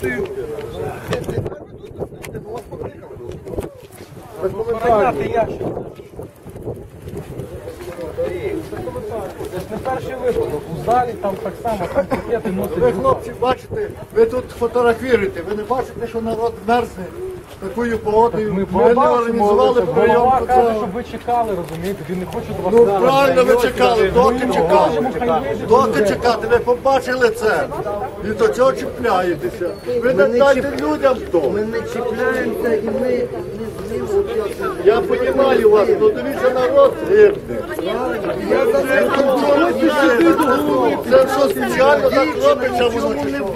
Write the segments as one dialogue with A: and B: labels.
A: Це ж випадок. У залі там так само, там пакети
B: Ви, хлопці, бачите, ви тут фотографуєте, ви не бачите, що народ мерзне такою погодою.
A: Ми
B: не організували прийом.
A: голова каже, щоб ви чекали, розумієте, він не хоче до вас.
B: Ну правильно ви чекали, доки чекали. Доки чекати, ви побачили це. І до цього чіпляєтеся. Ви не дайте людям то.
C: Ми не чіпляємося і ми не злимо.
B: Я розумію вас, ну дивіться народ гірний. Це що спеціально так робиться, воно чи
C: не
B: що?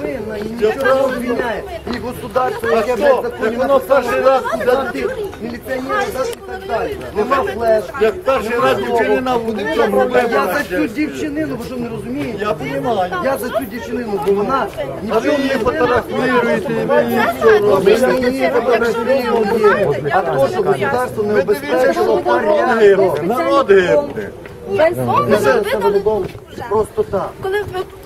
B: Я
C: не обвиняє. І государство, яке
B: що?
C: блядь, законі
B: Як воно перший раз куди
C: міліціонери і так далі. Нема флеш.
B: Як перший раз дівчинина в цьому
C: Я за цю дівчинину, ви що не розумієте?
B: Я розумію.
C: Я за цю дівчинину, бо вона
B: А ви
C: не
B: фотографуєте, ви її все
C: Ми
B: робите.
C: ж її фотографуємо, а то, що государство не
B: Ви дивіться, що
C: парень
B: гибне, народ гибне.
D: Без фонду ви
C: просто так.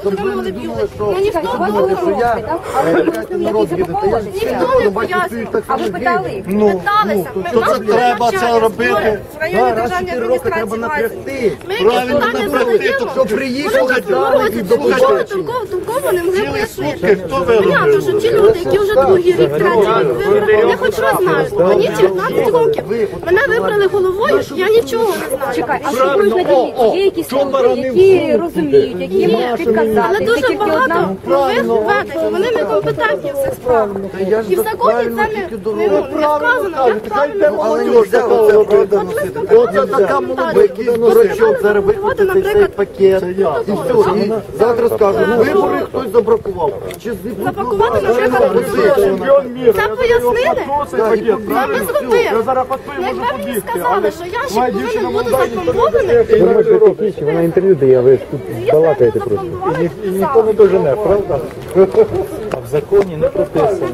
D: коли ви б'юли.
C: що
D: Ну ніхто не
C: е, ж
D: Ніхто не пояснював. А ви питали?
C: гибне.
B: Ну,
D: Питалися. Ми-
B: то це треба це робити.
D: В
C: раз
D: державній адміністрації
C: напрягти.
D: Ми якісь питання задаємо. Вони нічого толково, толково не могли пояснити. Понятно, що ті люди, які вже другий рік, третій рік вибрали, хоч щось знаю. Мені 19 років. Мене вибрали головою, я нічого не знаю.
E: Чекай, а що ділити? Є якісь люди, які розуміють, які можуть підказати.
D: Але
E: Це
D: дуже багато
E: одна.
D: нових введень, вони некомпетентні в цих справах. І в законі це не, не, не вказано, як правильно.
C: Але нельзя оце правда носити. Оце така молода, якийсь дурачок зараз цей цей пакет. І все. І завтра скажуть, вибори хтось забракував. Чи
D: Запакувати, наприклад,
C: Позицію.
D: Це пояснили? Не зробив.
A: зараз
D: Ну, Якби мені сказали, що ящик повинен бути запломбований,
F: вона інтерв'ю дає, ви балакаєте просто.
D: і ніхто не
F: дожене, правда?
A: А в законі не прописано.